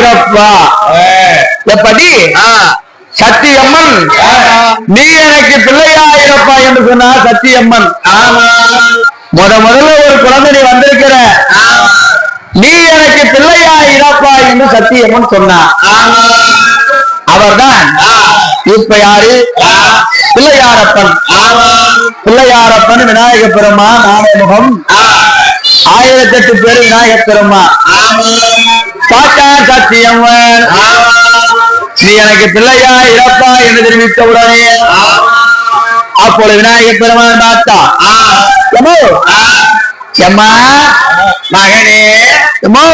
இறப்பா எப்படி? சத்தியம்மன். நீ எனக்கு பிள்ளையாயிரப்பா என்று சொன்னார் சத்தியம்மன். முத முதல்ல ஒரு குழந்தை வந்திருக்கிற. நீ எனக்கு பிள்ளையாயிரப்பா என்று சத்தியம்மன் சொன்னார். அவர்தான். இப்ப யாரு? பிள்ளையாரப்பன். பிள்ளையாரப்பன் விநாயக பெருமான் நாராயணமுகம் ஆயிரத்தெட்டு பேர் விநாயக பெருமான். பாட்டா சத்தியம்மன் நீ எனக்கு பிள்ளையா இறப்பா என்று தெரிவித்த உடனே அப்பொழுது விநாயகர் பெருமான் பார்த்தா எம்மோ மகனே எம்மோ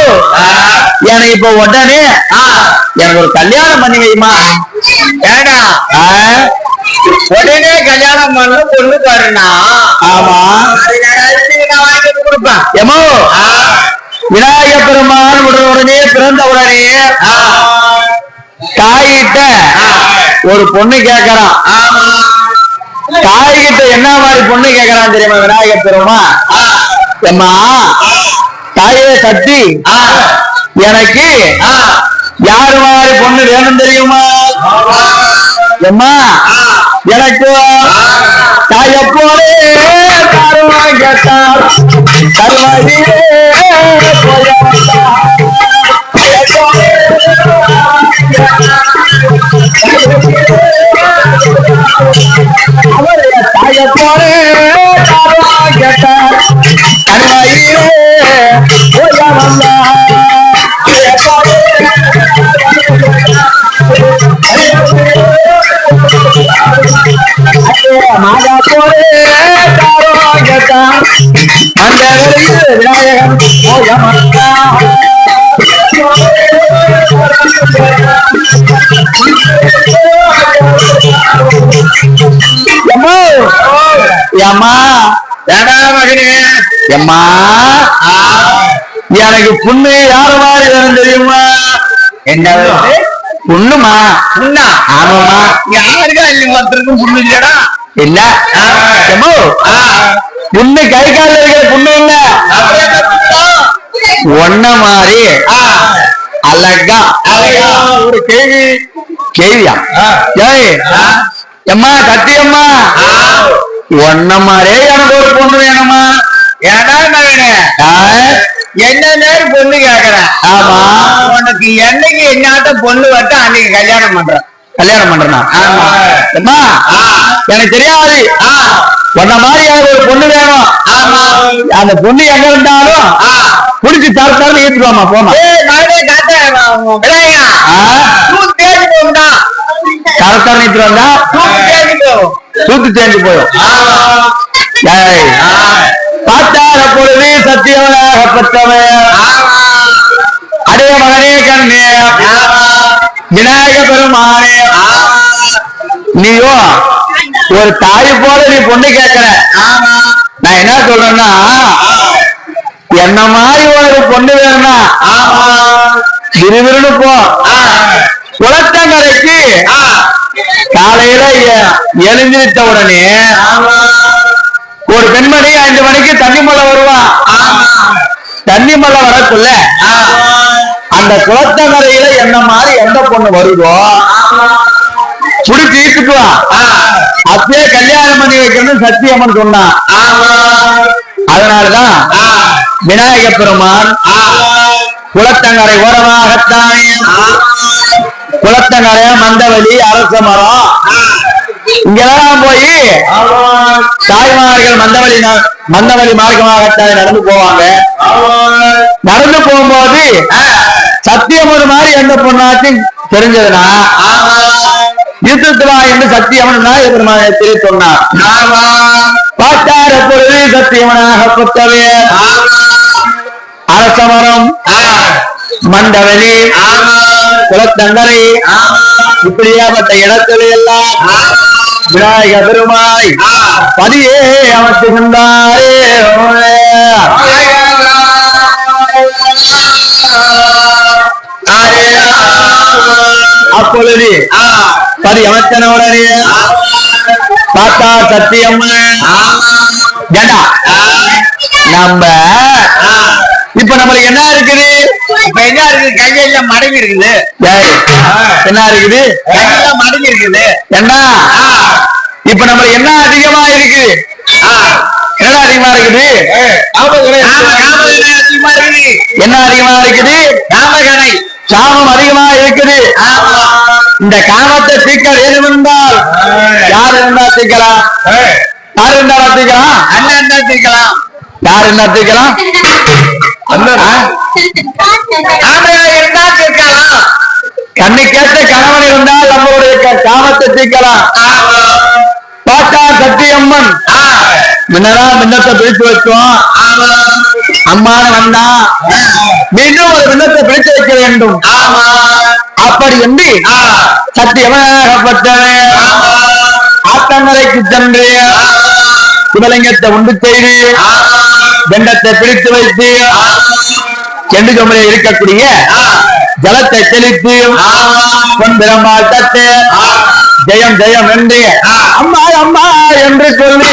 எனக்கு இப்ப உடனே எனக்கு ஒரு கல்யாணம் பண்ணி வைமா ஏடா உடனே கல்யாணம் பண்ண பொண்ணு பாருண்ணா. ஆமா. கொடுப்பேன். எம்மோ விநாயக பெருமான் உடனே பிறந்த உடனே தாயிட்ட ஒரு பொண்ணு கேக்குறான். தாய்கிட்ட என்ன மாதிரி பொண்ணு கேக்குறான் தெரியுமா விநாயக பெருமா எம்மா தாயே சக்தி. எனக்கு யாரு மாதிரி பொண்ணு வேணும் தெரியுமா? எம்மா எனக்கு தாய போலே தருவா கேட்டார். தருவாயிலே எனக்கு புண்ணு யாரு மாதிரி வேணும் தெரியுமா? என்ன? புண்ணுமா? புண்ணா? ஆமாமா யாருக்கா இல்லை ஒருத்தருக்கும் புண்ணு இல்லடா இல்ல புண்ணு கை காலில் இருக்கிற புண்ணு இல்ல ஒன்ன மாதிரி. அழகா. ஒரு கேள்வி. கேள்வியா? ஏய். எம்மா கத்தியம்மா ஒன்ன மாதிரியே எனக்கு ஒரு பொண்ணு வேணுமா? ஏடா மகனே என்ன நேரம் பொண்ணு கேக்குறேன்? ஆமா. உனக்கு என்னைக்கு என்னாட்ட பொண்ணு வட்ட அன்னைக்கு கல்யாணம் பண்றேன். கல்யாணம் பண்றேனா? அம்மா எனக்கு தெரியாது. உன்ன மாதிரி ஒரு பொண்ணு வேணும். அந்த பொண்ணு எங்க இருந்தாலும் புடிச்சு தர ஏத்துக்கோமா போமா கரெக்டாக நீட்டு வந்தா தூத்து தேஞ்சு ஏய், பார்த்தார பொழுது சத்தியவனாக பெற்றவன். அடைய மகனே கண்ணே. விநாயக பெருமானே. நீயோ ஒரு தாய் போல நீ பொண்ணு கேட்கிற நான் என்ன சொல்றேன்னா என்ன மாதிரி ஒரு பொண்ணு வேணும்னா விறுவிறுன்னு போ. குளத்தங்கரைக்கு காலையில எழுந்திருத்த உடனே ஒரு பெண்மணி அஞ்சு மணிக்கு தண்ணி மலை வருவா. தண்ணி மலை வரக்குள்ள அந்த குளத்தங்கரையில என்ன மாதிரி எந்த பொண்ணு வருதோ புடிச்சு இழுத்துக்குவா அப்பயே கல்யாணம் பண்ணி வைக்கணும்னு சத்தியம்மன் சொன்னான். அதனாலதான் விநாயக பெருமான் குளத்தங்கரை ஓரமாகத்தானே. குளத்தங்கரை மந்தவெளி அரச மரம். இங்கெல்லாம் போய் தாய்மார்கள் மந்தவெளி ந- மந்தவெளி மார்க்கமாகத்தான் நடந்து போவாங்க. நடந்து போகும்போது சத்தியமன் மாதிரி எந்த பொண்ணாச்சும் தெரிஞ்சதுன்னா யுத்தத்துவா என்று சத்தியமன் நாயக பெருமானத்தில் சொன்னார் பாட்டார பொழுது சத்தியமனாக புத்தவே? அரசமரம் மண்டவெளி குளத்தங்கரை இப்படியாப்பட்ட இடத்துல எல்லாம் விநாயக பெருமாய் பதியே அமைத்துகின்றாரே அப்பொழுது பதி அமைச்சன உடனே பார்த்தா சத்தியம்மன் ஏண்டா? நம்ம. இப்ப நம்மளுக்கு என்ன இருக்குது? இப்ப என்ன இருக்குது? கையெல்லாம் மடங்கி இருக்குது. என்ன இருக்குது? கையெல்லாம் மடங்கி இருக்குது. என்ன? இப்ப நம்மளுக்கு என்ன அதிகமா அதிகமா இருக்குது என்ன அதிகமா இருக்குது? காமகனை காமம் அதிகமா இருக்குது? இந்த காமத்தை தீர்க்க வேண்டும் என்றால் யார் இருந்தா தீர்க்கலாம்? யார் இருந்தா தீர்க்கலாம்? அண்ணன் தான் தீர்க்கலாம் யார் இருந்தா தீர்க்கலாம்? அண்ணன். இருந்தா தீர்க்கலாம். கண்ணுக்கேற்ற கணவன் இருந்தால் நம்மளுடைய காமத்தை தீர்க்கலாம். பாட்டா சத்தியம்மன். முன்னதான் மின்னத்தை பிடிச்சு வச்சோம். அம்மா வந்தா மீண்டும் ஒரு மின்னத்தை பிரித்து வைக்க வேண்டும். அப்படி என்று சத்தியமாகப்பட்டவன் ஆத்தங்கரைக்கு சென்று சிவலிங்கத்தை உண்டு செய்து வெண்டத்தை பிடித்து வைத்து செண்டு கமலில் இருக்கக்கூடிய ஜலத்தை தெளித்து பொன் ஜெயம் ஜெயம் என்று அம்மா அம்மா என்று சொல்லி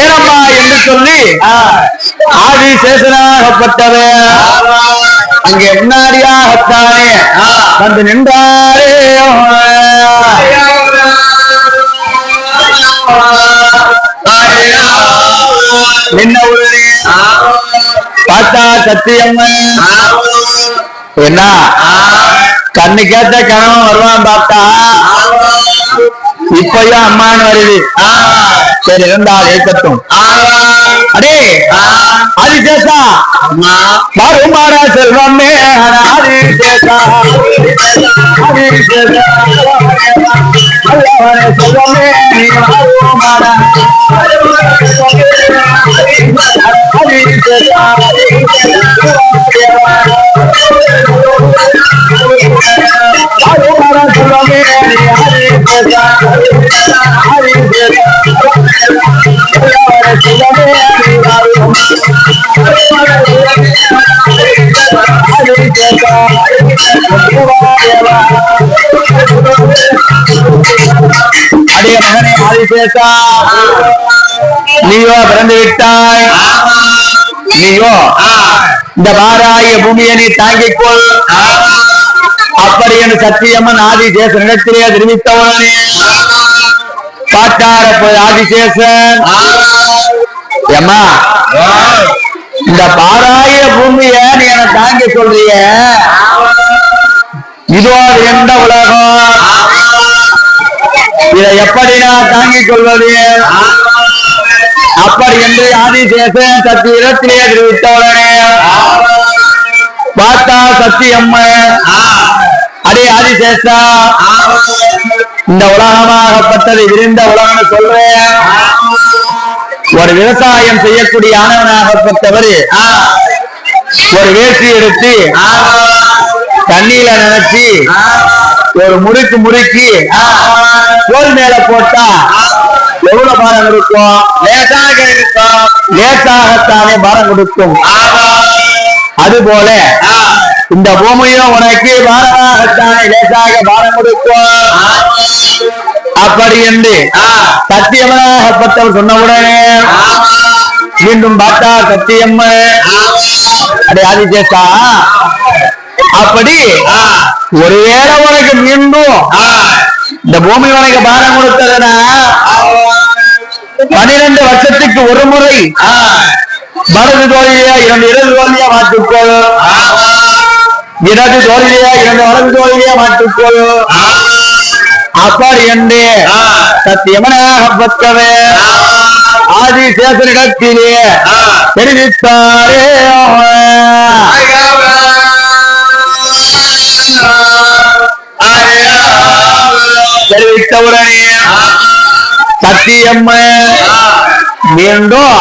ஏனப்பா என்று சொல்லி ஆதி சேசனாகப்பட்டது. அங்கே முன்னாடியாகத்தானே வந்து நின்றாரே. நின்ன உடனே மாதா சத்தியம்மன் என்ன? கண்ணு கேட்ட கணவன் வருவான் பார்த்தா இப்பயும் அம்மான்னு வருது. சரி இருந்தால் இருக்கட்டும் அடே ஆதிசேஷா வருமாடா செல்வமே ஆதிசேஷா ஆதிசேஷா அல்லவனே செல்வமே நீ வருமாடா ஆதிசேஷா அடைய மகனே ஆதிசேஷா. நீயோ பிறந்து விட்டாய் நீயோ இந்த வாராய பூமியை நீ தாங்கிக் கொள் அப்படி என்று சத்தியம்மன் ஆதிசேஷனிடத்திலே தெரிவித்தவனே. பாட்டார ஆதிசேஷன். ஏம்மா இந்த பாராய பூமிய நீ என தாங்கி சொல்றிய இதோ எந்த உலகம்? இதை எப்படி நான் தாங்கிக் கொள்வது அப்படி என்று ஆதிசேஷன் சத்து இடத்திலே அறிவித்தவனே பார்த்தா சத்தியம்மன் அடே ஆதிசேஷா இந்த உலகமாகப்பட்டது விரிந்த உலகம் சொல்றேன். ஒரு விவசாயம் செய்யக்கூடிய ஆனவனாகப்பட்டவர் ஒரு வேட்டி எடுத்து தண்ணீர நினைச்சு ஒரு முறுக்கு முறுக்கி தோல் மேல போட்டா எவ்வளவு பாரம் கொடுக்கும்? லேசாக இருக்கும். லேசாகத்தானே பாரம் கொடுக்கும். அதுபோல இந்த பூமியும் உனக்கு பாரமாகத்தானே லேசாக பாரம் கொடுக்கும். அப்படி என்று சத்தியமாகப்பட்டவர் சொன்னவுடனே மீண்டும் பார்த்தா சத்தியம்மன். அடே ஆதிசேஷா அப்படி ஒருவேளை உனக்கு மீண்டும் இந்த பூமி உனக்கு பாரம் கொடுத்ததுன்னா பன்னிரண்டு வருஷத்துக்கு ஒரு முறை வலது தோழியா இரண்டு இடது தோழியா மாற்றிக்கொள். இடது தோழியா இரண்டு வலது தோழியா மாற்றிக்கொள். அப்படி என்று சத்தியமனாகப்பட்டவே ஆதிசேஷனிடத்திலே தெரிவித்தாரே தெரிவித்தவுடனே சத்தியம்ம மீண்டும்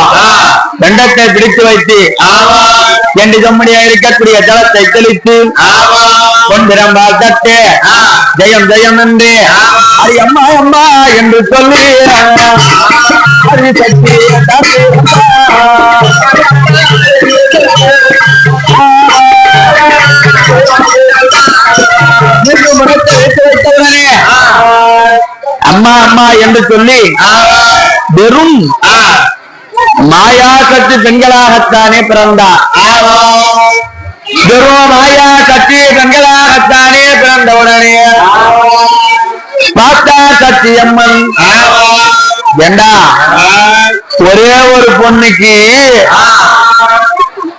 தண்டத்தை பிடித்து வைத்து என்று கம்பெனியா இருக்கக்கூடிய ஜலத்தை தெளித்து கொண்டிரம் தட்டு. ஜெயம் ஜெயம் என்று. அது அம்மா அம்மா என்று சொல்லி. அடி சக்தி மீண்டும் முகத்தை வைத்து அம்மா அம்மா என்று சொல்லி வெறும் மாயா கட்டு பெண்களாகத்தானே பிறந்தார் வெறும் மாயா கட்டி பெண்களாகத்தானே பிறந்தவுடனே பார்த்தா சத்தியம்மன் ஏண்டா? ஒரே ஒரு பொண்ணுக்கு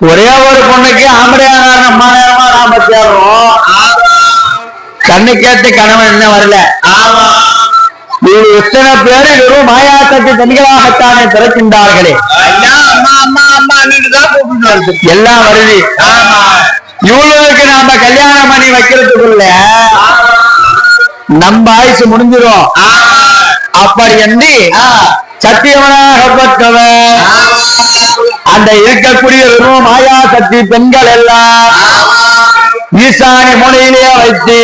ஒரே ஒரு பொண்ணுக்கு ஆம்படையான அம்மா நேரமா நாம சேர்றோம் கண்ணு கேட்டு கணவன் என்ன வரல. எத்தனை பேரு வெறும் மாயா சக்தி பெண்களாகத்தானே பிறக்கின்றார்களே எல்லாம் வருது. இவ்வளவுக்கு நாம கல்யாணம் பண்ணி வைக்கிறதுக்குள்ள நம்ம ஆயுசு முடிஞ்சிரும். அப்படி என்று சத்தியவனாகப்பட்டவன் அந்த இருக்கக்கூடிய வெறும் மாயா சக்தி பெண்கள் எல்லாம் ஈசானி முனையிலே வைத்து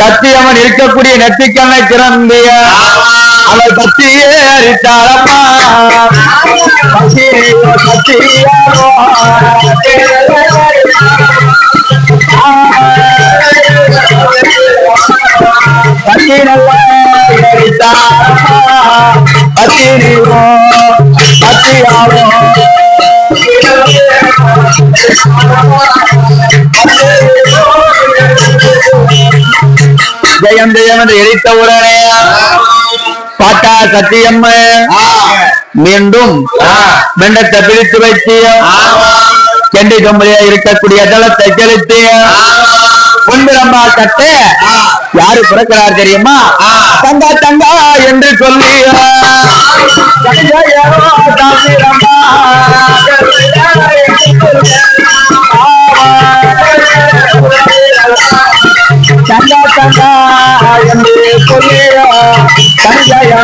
சத்தியவன் இருக்கக்கூடிய நெத்திக்கண்ணை திறந்து அவள் சக்தியே அரித்தாரம்மா பத்தி நல்லா அரித்தாரம்மா பத்திரியோ பத்தியாவோ ஜெயம் ஜெயம் என்று எரித்த உடனே பாட்டா சத்தியம்ம. மீண்டும் மெண்டத்தை பிரித்து வைத்து செண்டி கம்பளியா இருக்கக்கூடிய தளத்தை செலுத்தி முன்பிரம்பா கட்டு யாரு பிறக்கிறார் தெரியுமா? தங்கா தங்கா என்று சொல்லி தங்கையோ தம்பிரம்பா. தங்கா தங்கா என்று சொல்லி தங்கையோ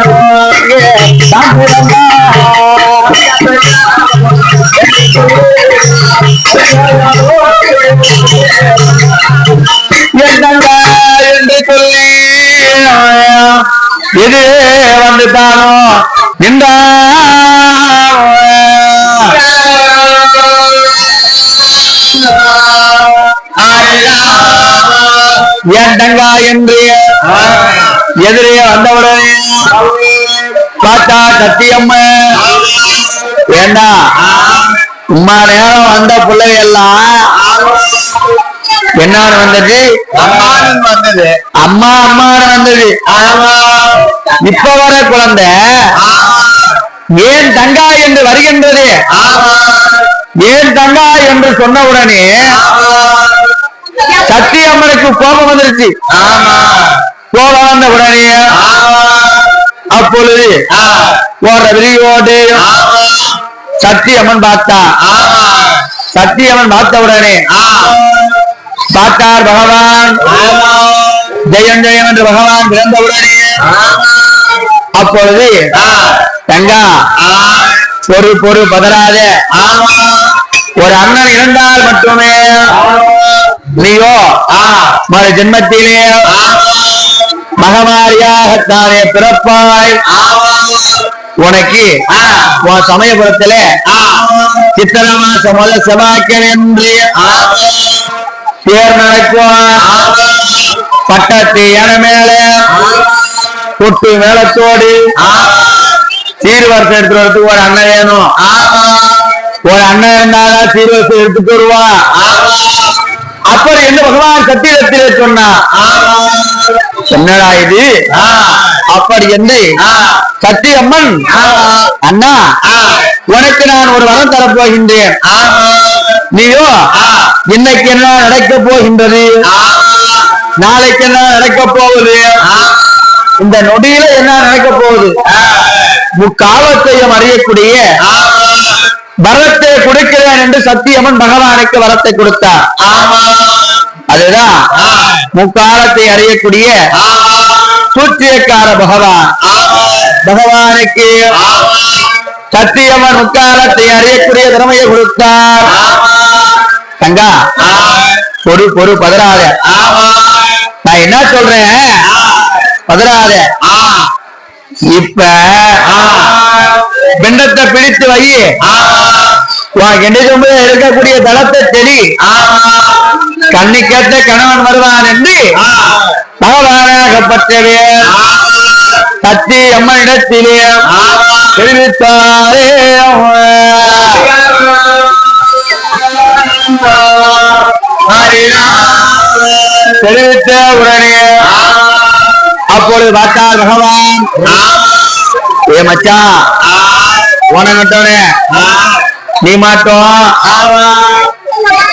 என்னங்க என்று சொல்லி இது வந்துட்டானோ? நின்றா ஏண்டங்கா என்று. எதிரே வந்தவுடனே. பார்த்தா சத்தியம்ம. ஏண்டா? உம்மா நேரம் வந்த பிள்ளை எல்லாம் என்ன வந்தது வந்தது. அம்மா அம்மான்னு வந்தது. இப்ப வர குழந்தை ஏன் தங்கா என்று வருகின்றது? ஏன் தங்கா என்று சொன்ன உடனே சக்தி அம்மனுக்கு கோபம் வந்துருச்சு. கோபம் வந்த உடனே அப்பொழுது ஓடுற விரியோடு சக்தி அம்மன் பார்த்தா. சக்தி அம்மன் பார்த்த உடனே பார்த்தார் பகவான். ஜெயம் ஜெயம் என்று பகவான் பிறந்தவுடனே அப்பொழுது தங்கா பொறு பொறு பதறாத. ஒரு அண்ணன் இருந்தால் மட்டுமே நீயோ மறு ஜென்மத்திலே மகமாரியாகத்தானே பிறப்பாய். உனக்கு உன் சமயபுரத்தில சித்திர மாசம் முதல் செவ்வாய்க்கிழமை என்று தேர் நடக்கும் பட்டத்து யானை மேல கொட்டு மேளத்தோடு சீர்வரிசை எடுத்துட்டு வரதுக்கு ஒரு அண்ணன் வேணும். ஒரு அண்ணன் இருந்தாதான் சீர்வரிசை எடுத்துட்டு வருவா அப்படி என்ன பகவான் சத்தியத்திலே சொன்னா? என்னடா இது? அப்படி என்று சத்தியம்மன் அண்ணா உனக்கு நான் ஒரு வரம் தரப் போகின்றேன். நீயோ இன்னைக்கு என்ன நடக்க போகின்றது. நாளைக்கு என்ன நடக்க போகுது இந்த நொடியில என்ன நடக்க போகுது முக்காலத்தையும் அறியக்கூடிய வரத்தை கொடுக்கிறேன் என்று சத்தியம்மன் பகவானுக்கு வரத்தை கொடுத்தார். அதுதான் முக்காலத்தை அறியக்கூடிய சூத்தியக்கார பகவான். பகவானுக்கு சத்தியவன் முக்காலத்தை அறியக்கூடிய திறமையை கொடுத்தார். தங்கா பொறு பொறு பதறாத. நான் என்ன சொல்றேன்? பதறாத. இப்ப பிண்டத்தை பிடித்து வை. உன் இருக்கக்கூடிய தளத்தை தெளி. கண்ணுக்கேற்ற கணவன் வருவான் என்று பகவானாகப்பட்டவர் சத்தி அம்மனிடத்திலே தெரிவித்தாரே தெரிவித்த உடனே அப்பொழுது பார்த்தார் பகவான் ஏ மச்சான் உனங்கிட்டோனே நீ மாட்டோம்.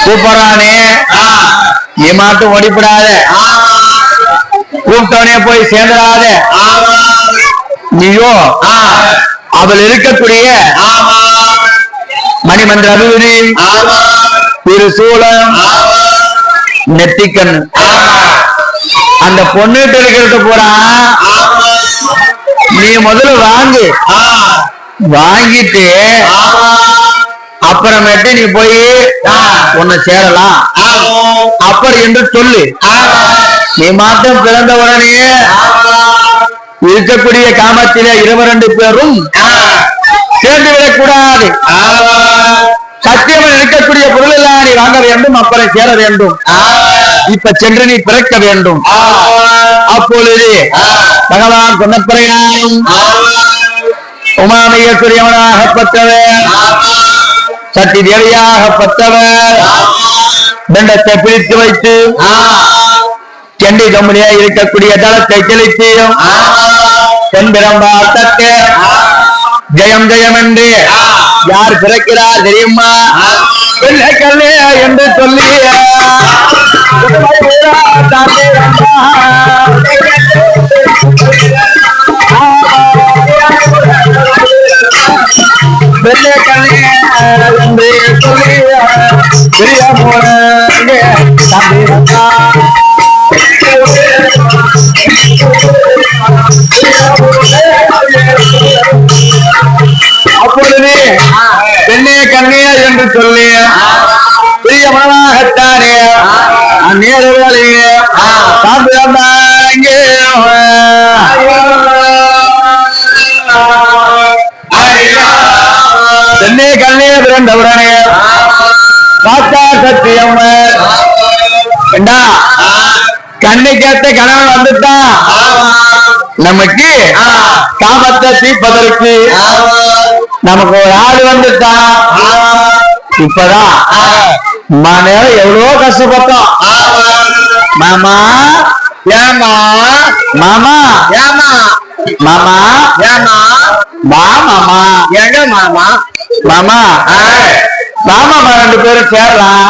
கூப்பிடுறானே. நீ மாட்டும் ஓடிப்படாத. கூப்பிட்டோனே போய் சேர்ந்துடாத. நீயோ அவள் இருக்கக்கூடிய மணிமன்ற அபிவிரி திரு சூலம் நெத்திக்கண் அந்த பொண்ணுகிட்ட இருக்கிறத பூரா நீ முதல்ல வாங்கு. வாங்கிட்டு அப்புறமேட்டு நீ போய் உன்னை சேரலாம். அப்படி என்று சொல்லு. நீ மாற்றம் பிறந்த உடனே இருக்கக்கூடிய காமத்திலே இருபது ரெண்டு பேரும் சேர்ந்து விடக்கூடாது. சத்தியமன் இருக்கக்கூடிய பொருள் எல்லாம் நீ வாங்க வேண்டும் அப்புறம் சேர வேண்டும். இப்ப சென்று நீ பிறக்க வேண்டும். அப்பொழுது பகவான் சொன்ன பிரயாணம் உமாமயக்குரியவனாகப்பட்டவர் சக்தி தேவியாகப்பட்டவர் தண்டத்தை பிரித்து வைத்து செண்டி கம்பெனியா இருக்கக்கூடிய தளத்தை தெளித்து தென்பிரம்பாட்டத்தை ஜெயம் ஜெயம் என்று யார் பிறக்கிறார் தெரியுமா? பிள்ளை கல்லே என்று சொல்லி பிரியமோட அப்பொழுது பெண்ணே கண்ணியா என்று சொல்லி பிரியமனாகத்தானே நேரங்களிலே சாப்பிடாங்க பெண்ணே கண்ணிய பிறந்தவுடனே கண்ணுக்கேத்த கணவன் வந்துட்டான் நமக்கு காமத்தை தீர்ப்பதற்கு நமக்கு ஒரு ஆள் வந்துட்டான் இப்பதான் மன எவ்வளோ கஷ்டப்பட்டோம். மாமா ஏமா மாமா. ஏமா மாமா. ஏமா வா மாமா. எங்க மாமா? மாமா. மாமா ரெண்டு பேரும் சேரலாம்.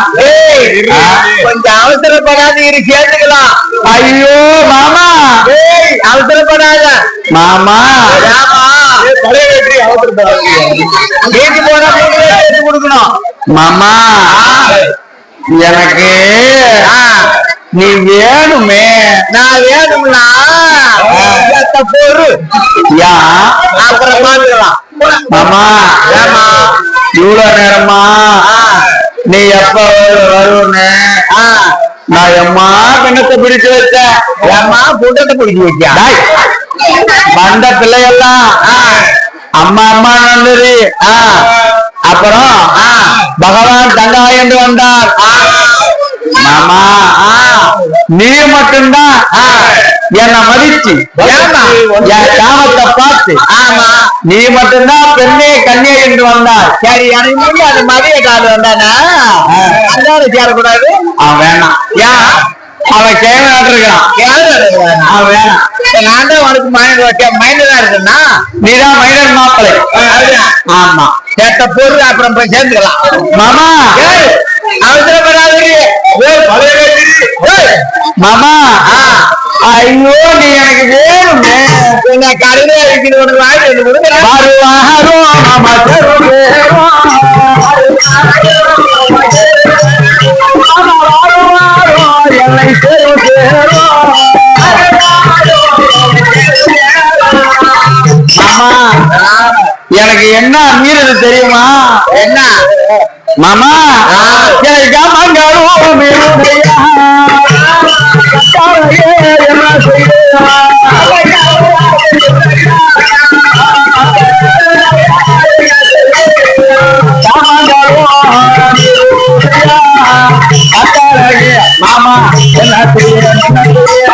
கொஞ்சம் அவசரப்படாத இரு கேட்டுக்கலாம். ஐயோ மாமா. ஏய் அவசரப்படாத. மாமா. வீட்டு போனா எடுத்து கொடுக்கணும். மாமா. எனக்கு நீ வேணுமே. நான் வேணும்னா பொறு யா. அப்புறம் பாத்துக்கலாம் மாமா. ஏமா இவ்வளவு நேரமா? நீ எப்ப வருவன்னு? நான் எம்மா கண்ணத்தை பிடிச்சு வச்சேன் ஏமா கூட்டத்தை பிடிச்சி வச்சா டேய், வந்த பிள்ளைகள்லாம் அம்மா அம்மா வந்தது அப்புறம் பகவான் தங்கா என்று வந்தார். மாமா நீ மட்டும்தான். என்ன மதிச்சு காமத்தை பார்த்து. ஆமா. நீ மட்டும்தான் பெண்ணே கண்ணே என்று வந்தார் சரி எனக்கு முன்னாடி அந்த மதிய காலம் வந்தானா? அந்தால சேரக்கூடாது? அவன் வேணாம். ஏன் அவன் யாரும் எடுக்கிறானா? அவன் வேணாம். நான் தான் உனக்கு மைண்ட் மைண்ட் தான் இருக்குன்னா? நீதான் மைனர் மாப்பிளை அதுதான். ஆமா. செத்த பொருள் அப்புறம் போய் சேர்ந்துக்கலாம். மாமா. அவசரப்படாதீங்க. மாமா. ஐயோ நீ எனக்கு வேணுமே. என்ன கடையில இருக்குது உனக்கு வாங்கி வருவாரோ மாமா. மாமா வருவாரோ, எனக்கு என்ன மீறது தெரியுமா? என்ன? மாமா எனக்கு செய்யா மாமா என்ன செய்ய